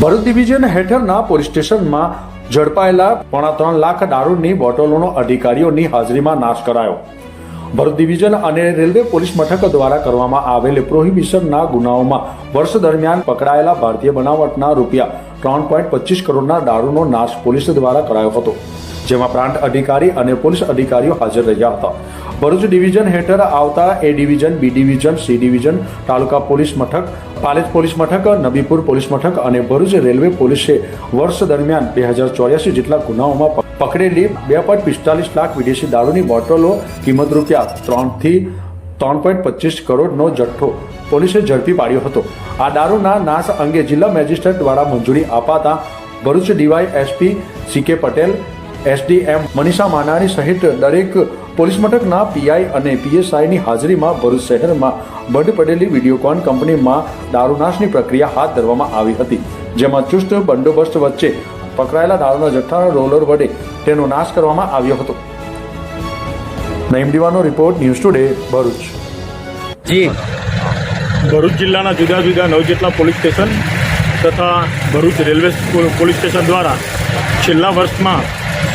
Bharuch division હેઠળના police સ્ટેશનમાં ઝડપાયેલા પોણા ત્રણ લાખ દારૂની બોટલોનો અધિકારીઓની હાજરીમાં નાશ કરાયો. ભરૂચ ડિવિઝન અને રેલવે પોલીસ મથક દ્વારા કરવામાં આવેલ પ્રોહિબિશનના ગુનાઓમાં વર્ષ દરમિયાન પકડાયેલા ભારતીય બનાવટના રૂપિયા ત્રણ પોઈન્ટ પચીસ કરોડના દારૂનો નાશ પોલીસ દ્વારા કરાયો હતો. જેમાં પ્રાંત અધિકારી અને પોલીસ અધિકારીઓ હાજર રહ્યા હતા. ભરૂચ ડિવિઝન હેઠળ આવતા A division, B division, C division, taluka police મથક, પાલેજ પોલીસ મથક, નબીપુર પોલીસ મથક અને ભરૂચ રેલવે પોલીસે વર્ષ દરમિયાન બે હજાર ચોર્યાસી જેટલા ગુનાઓમાં પકડેલી બે પોઈન્ટ પિસ્તાલીસ લાખ વિદેશી દારૂની બોટલો કિંમત રૂપિયા ત્રણથી ત્રણ પોઈન્ટ પચીસ કરોડનો જથ્થો પોલીસે ઝડપી પાડ્યો હતો. આ દારૂના નાશ અંગે જિલ્લા મેજિસ્ટ્રેટ દ્વારા મંજૂરી અપાતા ભરૂચ ડીવાય એસપી સી કે પટેલ એસડીએમ મનીષા માનાણી સહિત દરેક પોલીસ મથકના પીઆઈ અને પીએસઆઈની હાજરીમાં ભરૂચ શહેરમાં બંધ પડેલી વિડીયોકોન કંપનીમાં દારૂનાશની પ્રક્રિયા હાથ ધરવામાં આવી હતી જેમાં ચુસ્ત બંદોબસ્ત વચ્ચે પકડાયેલા દારૂના જથ્થાના રોલર વડે તેનો નાશ કરવામાં આવ્યો હતો. નઈમ દીવાનો રિપોર્ટ ન્યૂઝ ટુડે ભરૂચ. જી. ભરૂચ જિલ્લાના જુદા જુદા નવ જેટલા પોલીસ સ્ટેશન તથા ભરૂચ રેલવે પોલીસ સ્ટેશન દ્વારા છેલ્લા વર્ષમાં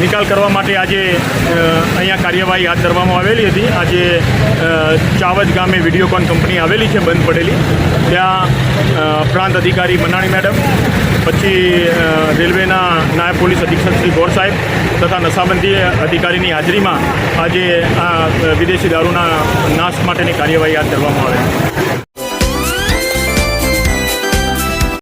નિકાલ કરવા માટે આજે અહીંયા કાર્યવાહી હાથ ધરવામાં આવેલી હતી. આજે ચાવજ ગામે વિડીયોકોન કંપની આવેલી છે, બંધ પડેલી. ત્યાં પ્રાંત અધિકારી મનાણી મેડમ, પછી રેલવેના નાયબ પોલીસ અધિક્ષક શ્રી ગોર સાહેબ તથા નશાબંધી અધિકારીની હાજરીમાં આજે આ વિદેશી દારૂના નાશ માટેની કાર્યવાહી હાથ ધરવામાં આવે